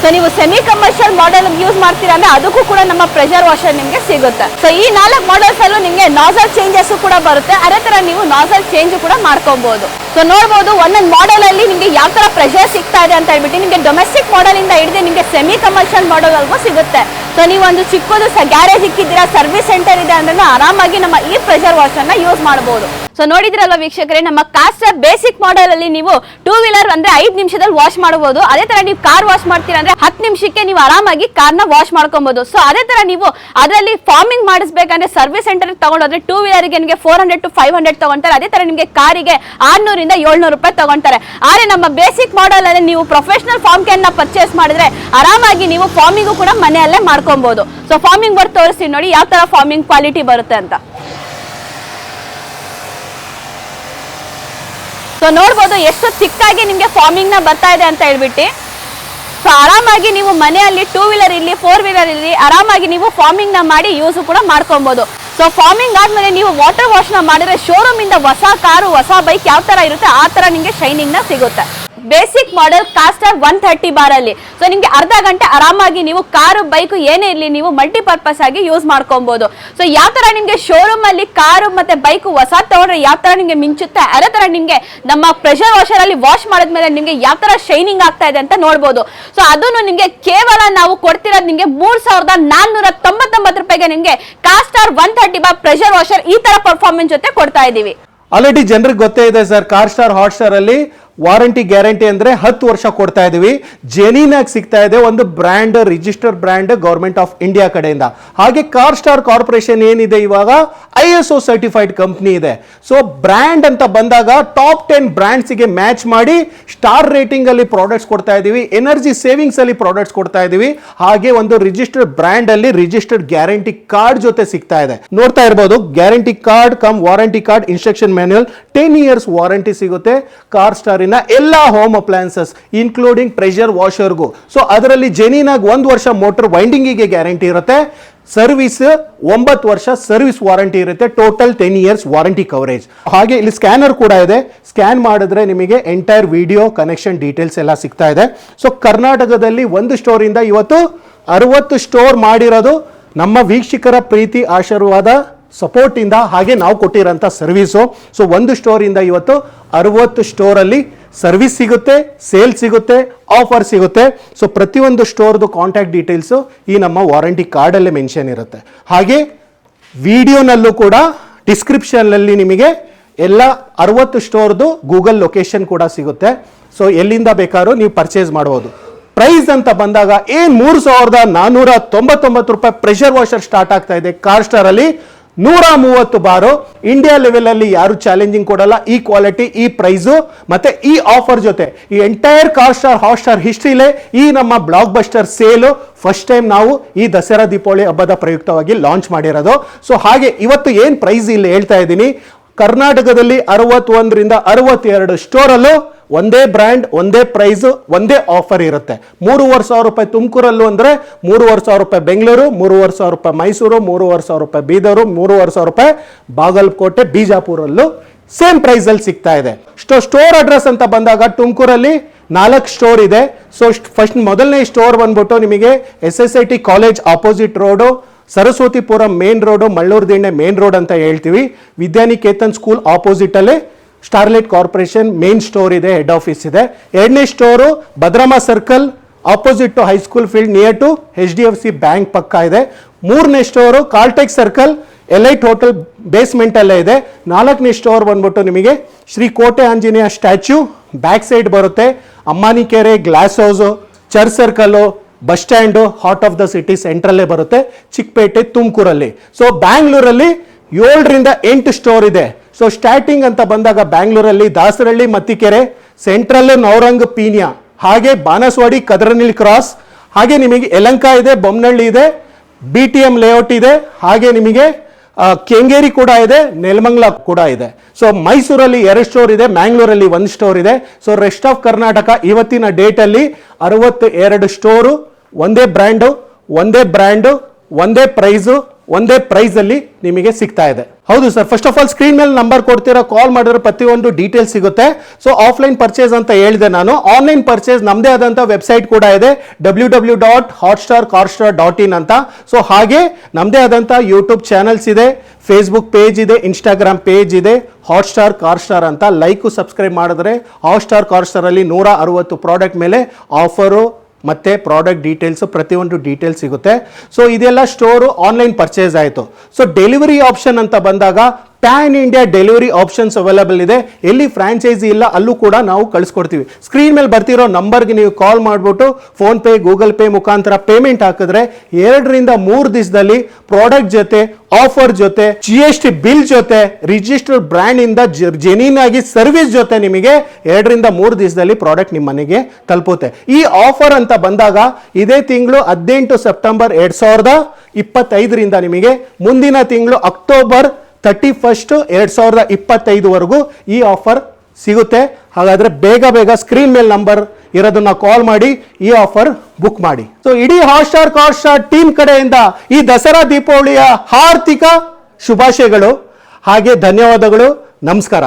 ಸೊ ನೀವು ಸೆಮಿ ಕಮರ್ಷಿಯಲ್ ಮಾಡೆಲ್ ಯೂಸ್ ಮಾಡ್ತೀರಾ ಅಂದ್ರೆ ಅದಕ್ಕೂ ಕೂಡ ನಮ್ಮ ಪ್ರೆಷರ್ ವಾಷರ್ ನಿಮಗೆ ಸಿಗುತ್ತೆ. ಸೊ ಈ ನಾಲ್ಕು ಮಾಡೆಲ್ಸ್ ಅಲ್ಲೂ ನಿಮಗೆ ನಾಸಲ್ ಚೇಂಜಸ್ ಕೂಡ ಬರುತ್ತೆ. ಅದೇ ತರ ನೀವು ನಾಸಲ್ ಚೇಂಜ್ ಕೂಡ ಮಾಡ್ಕೊಬಹುದು ಸೊ ನೋಡಬಹುದು ಒಂದೊಂದು ಮಾಡೆಲ್ ಅಲ್ಲಿ ನಿಮಗೆ ಯಾವ ತರ ಪ್ರೆಷರ್ ಸಿಗ್ತಾ ಇದೆ ಅಂತ ಹೇಳ್ಬಿಟ್ಟು ನಿಮಗೆ ಡೊಮೆಸ್ಟಿಕ್ ಮಾಡೆಲ್ ಇಂದ ಹಿಡಿದು ನಿಮಗೆ ಸೆಮಿ ಕಮರ್ಷಿಯಲ್ ಮಾಡೆಲ್ ಅಲ್ಗೂ ಸಿಗುತ್ತೆ. ಸೊ ನೀವು ಒಂದು ಚಿಕ್ಕದು ಗ್ಯಾರೇಜ್ ಇಕ್ಕಿದ್ದೀರಾ ಸರ್ವಿಸ್ ಸೆಂಟರ್ ಇದೆ ಅಂದ್ರೆ ಆರಾಮಾಗಿ ನಮ್ಮ ಈ ಪ್ರೆಷರ್ ವಾಷರ್ನ ಯೂಸ್ ಮಾಡಬಹುದು ಸೊ ನೋಡಿದ್ರಲ್ಲ ವೀಕ್ಷಕರೇ, ನಮ್ಮ ಕಾಸ್ಟ್ ಬೇಸಿಕ್ ಮಾಡೆಲ್ ಅಲ್ಲಿ ನೀವು ಟೂ ವೀಲರ್ ಅಂದ್ರೆ ಐದು ನಿಮಿಷದಲ್ಲಿ ವಾಶ್ ಮಾಡಬಹುದು. ಅದೇ ತರ ನೀವು ಕಾರ್ ವಾಶ್ ಮಾಡ್ತೀರಾ ಅಂದ್ರೆ ಹತ್ತು ನಿಮಿಷಕ್ಕೆ ನೀವು ಆರಾಮಾಗಿ ಕಾರ್ನ ವಾಶ್ ಮಾಡ್ಕೊಬಹುದು. ಸೊ ಅದೇ ತರ ನೀವು ಅದರಲ್ಲಿ ಫಾರ್ಮಿಂಗ್ ಮಾಡಿಸ್ಬೇಕಂದ್ರೆ ಸರ್ವಿಸ್ ಸೆಂಟರ್ ತಗೊಂಡೋದ್ರೆ ಟೂ ವೀಲರ್ಗೆ ನಿಮಗೆ four hundred to five hundred ತಗೊಂತಾರೆ. ಅದೇ ತರ ನಿಮಗೆ ಕಾರಿಗೆ ಆರ್ನೂರಿಂದ ಏಳ್ನೂರು ರೂಪಾಯಿ ತಗೊಂತಾರೆ. ಆದ್ರೆ ನಮ್ಮ ಬೇಸಿಕ್ ಮಾಡೆಲ್ ಅಲ್ಲಿ ನೀವು ಪ್ರೊಫೆಷನಲ್ ಫಾರ್ಮ್ ಕ್ಯಾನ್ನ ಪರ್ಚೇಸ್ ಮಾಡಿದ್ರೆ ಆರಾಮಾಗಿ ನೀವು ಫಾರ್ಮಿಂಗು ಕೂಡ ಮನೆಯಲ್ಲೇ ಮಾಡ್ಕೊಬಹುದು. ಸೊ ಫಾರ್ಮಿಂಗ್ ಬರ್ದು ತೋರಿಸ್ತೀನಿ ನೋಡಿ, ಯಾವ ತರ ಫಾರ್ಮಿಂಗ್ ಕ್ವಾಲಿಟಿ ಬರುತ್ತೆ ಅಂತ. ಸೊ ನೋಡ್ಬೋದು, ಎಷ್ಟು ಚಿಕ್ಕಾಗಿ ನಿಮಗೆ ಫಾರ್ಮಿಂಗ್ನ ಬರ್ತಾ ಇದೆ ಅಂತ ಹೇಳ್ಬಿಟ್ಟು. ಸೊ ಆರಾಮಾಗಿ ನೀವು ಮನೆಯಲ್ಲಿ ಟೂ ವೀಲರ್ ಇರಲಿ ಫೋರ್ ವೀಲರ್ ಇರಲಿ, ಆರಾಮಾಗಿ ನೀವು ಫಾರ್ಮಿಂಗ್ನ ಮಾಡಿ ಯೂಸ್ ಕೂಡ ಮಾಡ್ಕೊಬಹುದು ಸೊ ಫಾರ್ಮಿಂಗ್ ಆದಮೇಲೆ ನೀವು ವಾಟರ್ ವಾಶ್ ಮಾಡಿದರೆ ಮಾಡಿದ್ರೆ ಶೋರೂಮ್ ಇಂದ ಹೊಸ ಕಾರು, ಹೊಸ ಬೈಕ್ ಯಾವ ತರ ಇರುತ್ತೆ, ಆ ತರ ನಿಮಗೆ ಶೈನಿಂಗ್ನ ಸಿಗುತ್ತೆ. Basic model Car Star one thirty bar ಅಲ್ಲಿ ಸೊ ನಿಮ್ಗೆ ಅರ್ಧ ಗಂಟೆ ಆರಾಮಾಗಿ ನೀವು ಕಾರು, ಬೈಕ್ ಏನೇ ಇರಲಿ ನೀವು ಮಲ್ಟಿಪರ್ಪಸ್ ಆಗಿ ಯೂಸ್ ಮಾಡ್ಕೊಬಹುದು ಸೊ ಯಾವ ತರ ನಿಮ್ಗೆ ಶೋರೂಮ್ ಅಲ್ಲಿ ಕಾರು ಮತ್ತೆ ಬೈಕ್ ಹೊಸ ತಗೊಂಡ್ರೆ ಯಾವ ತರ ನಿಮ್ಗೆ ಮಿಂಚುತ್ತೆ, ಅದೇ ತರ ನಿಮ್ಗೆ ನಮ್ಮ ಪ್ರೆಷರ್ ವಾಷರ್ ಅಲ್ಲಿ ವಾಶ್ ಮಾಡಿದ್ಮೇಲೆ ನಿಮ್ಗೆ ಯಾವ ತರ ಶೈನಿಂಗ್ ಆಗ್ತಾ ಇದೆ ಅಂತ ನೋಡ್ಬೋದು. ಸೊ ಅದನ್ನು ನಿಮ್ಗೆ ಕೇವಲ ನಾವು ಕೊಡ್ತಿರೋದು ನಿಮ್ಗೆ ಮೂರ್ ಸಾವಿರದ ನಾನ್ನೂರ ತೊಂಬತ್ತೊಂಬತ್ತು ರೂಪಾಯಿಗೆ ನಿಮ್ಗೆ Car Star one thirty bar pressure washer ಈ ತರ ಪರ್ಫಾರ್ಮೆನ್ಸ್ ಜೊತೆ ಕೊಡ್ತಾ ಇದೀವಿ ಆಲ್ರೆಡಿ ಜನರಿಗೆ ಗೊತ್ತೇ ಇದೆ sir Car Star Hot Star ಅಲ್ಲಿ ವಾರಂಟಿ ಗ್ಯಾರಂಟಿ ಅಂದ್ರೆ ಹತ್ತು ವರ್ಷ ಕೊಡ್ತಾ ಇದೀವಿ ಜೆನಿನ್ ಆಗಿ ಸಿಗ್ತಾ ಇದೆ ಒಂದು brand register brand government of India ಕಡೆಯಿಂದ. ಹಾಗೆ ಕಾರ್ ಸ್ಟಾರ್ ಕಾರ್ಪೊರೇಷನ್ ಏನಿದೆ ಇವಾಗ? I S O certified company ಇದೆ. ಸೊ ಬ್ರ್ಯಾಂಡ್ ಅಂತ ಬಂದಾಗ ಟಾಪ್ ಟೆನ್ ಬ್ರ್ಯಾಂಡ್ಸ್ಗೆ ಮ್ಯಾಚ್ ಮಾಡಿ ಸ್ಟಾರ್ ರೇಟಿಂಗ್ ಅಲ್ಲಿ ಪ್ರಾಡಕ್ಟ್ಸ್ ಕೊಡ್ತಾ ಇದೀವಿ ಎನರ್ಜಿ ಸೇವಿಂಗ್ಸ್ ಅಲ್ಲಿ ಪ್ರಾಡಕ್ಟ್ಸ್ ಕೊಡ್ತಾ ಇದೀವಿ ಹಾಗೆ ಒಂದು ರಿಜಿಸ್ಟರ್ಡ್ ಬ್ರ್ಯಾಂಡ್ ಅಲ್ಲಿ ರಿಜಿಸ್ಟರ್ಡ್ ಗ್ಯಾರಂಟಿ ಕಾರ್ಡ್ ಜೊತೆ ಸಿಗ್ತಾ ಇದೆ. ನೋಡ್ತಾ ಇರ್ಬೋದು guarantee card cum warranty card instruction manual ten years warranty ಸಿಗುತ್ತೆ. ಕಾರ್ ಸ್ಟಾರ್ ಸ್ಟಾರಿನ ಎಲ್ಲ ಹೋಮ್ ಅಪ್ಲಯನ್ಸಸ್ ಇನ್ಕ್ಲೂಡಿಂಗ್ ಪ್ರೆಷರ್ ವಾಷರ್ಗೂ ಸೊ ಅದರಲ್ಲಿ ಜೆನಿನಾಗ್ ಒಂದು ವರ್ಷ ಮೋಟರ್ ವೈಂಡಿಂಗಿಗೆ ಗ್ಯಾರಂಟಿ ಇರುತ್ತೆ. ಸರ್ವಿಸ್ ಒಂಬತ್ತು ವರ್ಷ ಸರ್ವಿಸ್ ವಾರಂಟಿ ಇರುತ್ತೆ. Total ten years warranty coverage ಹಾಗೆ ಇಲ್ಲಿ ಸ್ಕ್ಯಾನರ್ ಕೂಡ ಇದೆ. ಸ್ಕ್ಯಾನ್ ಮಾಡಿದ್ರೆ ನಿಮಗೆ ಎಂಟೈರ್ ವಿಡಿಯೋ ಕನೆಕ್ಷನ್ ಡೀಟೇಲ್ಸ್ ಎಲ್ಲ ಸಿಗ್ತಾ ಇದೆ. ಸೊ ಕರ್ನಾಟಕದಲ್ಲಿ ಒಂದು ಸ್ಟೋರಿಂದ ಇವತ್ತು ಅರವತ್ತು ಸ್ಟೋರ್ ಮಾಡಿರೋದು ನಮ್ಮ ವೀಕ್ಷಕರ ಪ್ರೀತಿ, ಆಶೀರ್ವಾದ ಸಪೋರ್ಟಿಂದ ಹಾಗೆ ನಾವು ಕೊಟ್ಟಿರೋಂಥ ಸರ್ವಿಸು. ಸೊ ಒಂದು ಸ್ಟೋರಿಂದ ಇವತ್ತು ಅರವತ್ತು ಸ್ಟೋರಲ್ಲಿ ಸರ್ವಿಸ್ ಸಿಗುತ್ತೆ, ಸೇಲ್ ಸಿಗುತ್ತೆ, ಆಫರ್ ಸಿಗುತ್ತೆ. ಸೊ ಪ್ರತಿಯೊಂದು ಸ್ಟೋರ್ದು ಕಾಂಟ್ಯಾಕ್ಟ್ ಡೀಟೇಲ್ಸು ಈ ನಮ್ಮ ವಾರಂಟಿ ಕಾರ್ಡಲ್ಲೇ ಮೆನ್ಷನ್ ಇರುತ್ತೆ. ಹಾಗೆ ವಿಡಿಯೋನಲ್ಲೂ ಕೂಡ ಡಿಸ್ಕ್ರಿಪ್ಷನ್ನಲ್ಲಿ ನಿಮಗೆ ಎಲ್ಲ ಅರವತ್ತು ಸ್ಟೋರ್ದು ಗೂಗಲ್ ಲೊಕೇಶನ್ ಕೂಡ ಸಿಗುತ್ತೆ. ಸೊ ಎಲ್ಲಿಂದ ಬೇಕಾದ್ರೂ ನೀವು ಪರ್ಚೇಸ್ ಮಾಡ್ಬೋದು. ಪ್ರೈಸ್ ಅಂತ ಬಂದಾಗ ಏನ್ ಮೂರು ಸಾವಿರದ ನಾನ್ನೂರ ತೊಂಬತ್ತೊಂಬತ್ತು ರೂಪಾಯಿ ಪ್ರೆಷರ್ ವಾಷರ್ ಸ್ಟಾರ್ಟ್ ಆಗ್ತಾ ಇದೆ ಕಾರ್ ಸ್ಟಾರ್ ಅಲ್ಲಿ. ನೂರ ಮೂವತ್ತು ಬಾರು ಇಂಡಿಯಾ ಲೆವೆಲ್ ಅಲ್ಲಿ ಯಾರು ಚಾಲೆಂಜಿಂಗ್ ಕೊಡಲ್ಲ, ಈ ಕ್ವಾಲಿಟಿ ಈ ಪ್ರೈಸು ಮತ್ತೆ ಈ ಆಫರ್ ಜೊತೆ ಈ entire Car Star Hot Star ಹಿಸ್ಟ್ರಿಲೇ ಈ ನಮ್ಮ block buster sale first time ನಾವು ಈ ದಸರಾ, ದೀಪಾವಳಿ ಹಬ್ಬದ ಪ್ರಯುಕ್ತವಾಗಿ ಲಾಂಚ್ ಮಾಡಿರೋದು. ಸೊ ಹಾಗೆ ಇವತ್ತು ಏನು ಪ್ರೈಸ್ ಇಲ್ಲಿ ಹೇಳ್ತಾ ಇದ್ದೀನಿ? ಕರ್ನಾಟಕದಲ್ಲಿ ಅರವತ್ತೊಂದರಿಂದ ಅರವತ್ತೆರಡು ಸ್ಟೋರಲ್ಲೂ ಒಂದೇ ಬ್ರ್ಯಾಂಡ್, ಒಂದೇ ಪ್ರೈಸ್, ಒಂದೇ ಆಫರ್ ಇರುತ್ತೆ. ಮೂರುವರೆ ಸಾವಿರ ರೂಪಾಯಿ ತುಮಕೂರಲ್ಲೂ ಅಂದರೆ ಮೂರುವರೆ ಸಾವಿರ ರೂಪಾಯಿ ಬೆಂಗಳೂರು, ಮೂರುವರೆ ಸಾವಿರ ರೂಪಾಯಿ ಮೈಸೂರು, ಮೂರುವರೆ ಸಾವಿರ ರೂಪಾಯಿ ಬೀದರು, ಮೂರುವರೆ ಸಾವಿರ ರೂಪಾಯಿ ಬಾಗಲಕೋಟೆ, ಬಿಜಾಪುರಲ್ಲೂ ಸೇಮ್ ಪ್ರೈಸಲ್ಲಿ ಸಿಗ್ತಾ ಇದೆ. ಸ್ಟೋ ಸ್ಟೋರ್ ಅಡ್ರೆಸ್ ಅಂತ ಬಂದಾಗ ತುಮಕೂರಲ್ಲಿ ನಾಲ್ಕು ಸ್ಟೋರ್ ಇದೆ. ಸೊ ಫಸ್ಟ್ ಮೊದಲನೇ ಸ್ಟೋರ್ ಬಂದ್ಬಿಟ್ಟು ನಿಮಗೆ S S I T college opposite road Saraswathipuram main road Malluru Dinne main road ಅಂತ ಹೇಳ್ತೀವಿ. ವಿದ್ಯಾನಿಕೇತನ್ ಸ್ಕೂಲ್ ಆಪೋಸಿಟಲ್ಲೇ ಸ್ಟಾರ್ಲೈಟ್ ಕಾರ್ಪೊರೇಷನ್ ಮೇನ್ ಸ್ಟೋರ್ ಇದೆ ಹೆಡ್ ಆಫೀಸ್ ಇದೆ. ಎರಡನೇ store Bhadrama circle opposite to high school field near to H D F C bank ಪಕ್ಕ ಇದೆ. ಮೂರನೇ store Caltex circle Elite hotel basement ಅಲ್ಲೇ ಇದೆ. ನಾಲ್ಕನೇ ಸ್ಟೋರ್ ಬಂದ್ಬಿಟ್ಟು ನಿಮಗೆ ಶ್ರೀ ಕೋಟೆ ಆಂಜನೇಯ ಸ್ಟ್ಯಾಚ್ಯೂ ಬ್ಯಾಕ್ ಸೈಡ್ ಬರುತ್ತೆ. Ammanikere glass house church circle bus stand heart of the city ಸೆಂಟ್ರಲ್ಲೇ ಬರುತ್ತೆ. ಚಿಕ್ಕಪೇಟೆ ತುಮಕೂರಲ್ಲಿ. ಸೊ ಬ್ಯಾಂಗ್ಳೂರಲ್ಲಿ ಏಳರಿಂದ ಎಂಟು ಸ್ಟೋರ್ ಇದೆ. ಸೊ ಸ್ಟಾರ್ಟಿಂಗ್ ಅಂತ ಬಂದಾಗ ಬ್ಯಾಂಗ್ಳೂರಲ್ಲಿ ದಾಸರಳ್ಳಿ, ಮತ್ತಿಕೆರೆ ಸೆಂಟ್ರಲ್ ನೌರಂಗ್ ಪೀನಿಯಾ. ಹಾಗೆ ಬಾನಸವಾಡಿ, ಕದರನಿಲ್ ಕ್ರಾಸ್ ಹಾಗೆ ನಿಮಗೆ ಯಲಂಕ ಇದೆ ಬೊಮ್ಮನಹಳ್ಳಿ ಇದೆ ಬಿ ಟಿ ಎಂ ಲೇಔಟ್ ಇದೆ. ಹಾಗೆ ನಿಮಗೆ ಕೆಂಗೇರಿ ಕೂಡ ಇದೆ, ನೆಲಮಂಗ್ಲ ಕೂಡ ಇದೆ. ಸೊ ಮೈಸೂರಲ್ಲಿ ಎರಡು ಸ್ಟೋರ್ ಇದೆ, ಮ್ಯಾಂಗ್ಳೂರಲ್ಲಿ ಒಂದು ಸ್ಟೋರ್ ಇದೆ. ಸೊ ರೆಸ್ಟ್ ಆಫ್ ಕರ್ನಾಟಕ ಇವತ್ತಿನ ಡೇಟಲ್ಲಿ ಅರವತ್ತು ಎರಡು ಸ್ಟೋರು ಒಂದೇ ಬ್ರ್ಯಾಂಡು ಒಂದೇ ಬ್ರ್ಯಾಂಡು ಒಂದೇ ಪ್ರೈಸು ಒಂದೇ ಪ್ರೈಸಲ್ಲಿ ನಿಮಗೆ ಸಿಗ್ತಾ ಇದೆ. ಹೌದು sir. First of all screen ಮೇಲೆ ನಂಬರ್ ಕೊಡ್ತೀರಾ ಕಾಲ್ ಮಾಡಿದ್ರೆ ಪ್ರತಿಯೊಂದು ಡೀಟೇಲ್ಸ್ ಸಿಗುತ್ತೆ. ಸೊ ಆಫ್ಲೈನ್ ಪರ್ಚೇಸ್ ಅಂತ ಹೇಳಿದೆ ನಾನು. ಆನ್ಲೈನ್ ಪರ್ಚೇಸ್ ನಮ್ಮದೇ ಆದಂಥ ವೆಬ್ಸೈಟ್ ಕೂಡ ಇದೆ. W W dot Hot Star Car Star dot in ಅಂತ. ಸೊ ಹಾಗೆ ನಮ್ಮದೇ ಆದಂಥ ಯೂಟ್ಯೂಬ್ ಚಾನಲ್ಸ್ ಇದೆ. ಫೇಸ್ಬುಕ್ ಪೇಜ್ ಇದೆ. ಇನ್ಸ್ಟಾಗ್ರಾಮ್ ಪೇಜ್ ಇದೆ. ಹಾಟ್ ಸ್ಟಾರ್ ಕಾರ್ ಸ್ಟಾರ್ ಅಂತ. ಲೈಕು ಸಬ್ಸ್ಕ್ರೈಬ್ ಮಾಡಿದ್ರೆ ಹಾಟ್ ಸ್ಟಾರ್ ಕಾರ್ ಸ್ಟಾರಲ್ಲಿ ನೂರ ಅರವತ್ತು ಪ್ರಾಡಕ್ಟ್ ಮೇಲೆ ಆಫರು ಮತ್ತೆ ಪ್ರಾಡಕ್ಟ್ ಡೀಟೇಲ್ಸ್ ಪ್ರತಿಯೊಂದು ಡೀಟೇಲ್ಸ್ ಸಿಗುತ್ತೆ. ಸೊ ಇದೆಲ್ಲ ಸ್ಟೋರು ಆನ್ಲೈನ್ ಪರ್ಚೇಸ್ ಆಯಿತು. ಸೊ ಡೆಲಿವರಿ ಆಪ್ಷನ್ ಅಂತ ಬಂದಾಗ pan India delivery options available ಇದೆ. ಎಲ್ಲಿ ಫ್ರಾಂಚೈಸಿ ಇಲ್ಲ, ಅಲ್ಲೂ ಕೂಡ ನಾವು ಕಳಿಸ್ಕೊಡ್ತೀವಿ. ಸ್ಕ್ರೀನ್ ಮೇಲೆ ಬರ್ತಿರೋ ನಂಬರ್ಗೆ ನೀವು ಕಾಲ್ ಮಾಡಿಬಿಟ್ಟು ಫೋನ್ ಪೇ ಗೂಗಲ್ ಪೇ ಮುಖಾಂತರ ಪೇಮೆಂಟ್ ಹಾಕಿದ್ರೆ, ಎರಡರಿಂದ ಮೂರು ದಿವಸದಲ್ಲಿ ಪ್ರಾಡಕ್ಟ್ ಜೊತೆ ಆಫರ್ ಜೊತೆ ಜಿ ಎಸ್ ಟಿ ಬಿಲ್ ಜೊತೆ ರಿಜಿಸ್ಟರ್ಡ್ ಬ್ರ್ಯಾಂಡ್ ಇಂದ ಜೆನ್ಯೂನ್ ಆಗಿ ಸರ್ವಿಸ್ ಜೊತೆ ನಿಮಗೆ ಎರಡರಿಂದ ಮೂರು ದಿವಸದಲ್ಲಿ ಪ್ರಾಡಕ್ಟ್ ನಿಮ್ಮ ಮನೆಗೆ ತಲುಪುತ್ತೆ. ಈ ಆಫರ್ ಅಂತ ಬಂದಾಗ, ಇದೇ ತಿಂಗಳು ಹದಿನೆಂಟು ಸೆಪ್ಟೆಂಬರ್ ಎರಡ್ ಸಾವಿರದ ಇಪ್ಪತ್ತೈದರಿಂದ ನಿಮಗೆ ಮುಂದಿನ ತಿಂಗಳು ಅಕ್ಟೋಬರ್ ತರ್ಟಿ ಫಸ್ಟ್ ಎರಡು ಸಾವಿರದ ಇಪ್ಪತ್ತೈದುವರೆಗೂ ಈ ಆಫರ್ ಸಿಗುತ್ತೆ. ಹಾಗಾದ್ರೆ ಬೇಗ ಬೇಗ ಸ್ಕ್ರೀನ್ ಮೇಲೆ ನಂಬರ್ ಇರೋದನ್ನ ಕಾಲ್ ಮಾಡಿ, ಈ ಆಫರ್ ಬುಕ್ ಮಾಡಿ. ಸೊ ಇಡೀ Hot Star Car Star team ಕಡೆಯಿಂದ ಈ ದಸರಾ ದೀಪಾವಳಿಯ ಆರ್ಥಿಕ ಶುಭಾಶಯಗಳು. ಹಾಗೆ ಧನ್ಯವಾದಗಳು. ನಮಸ್ಕಾರ.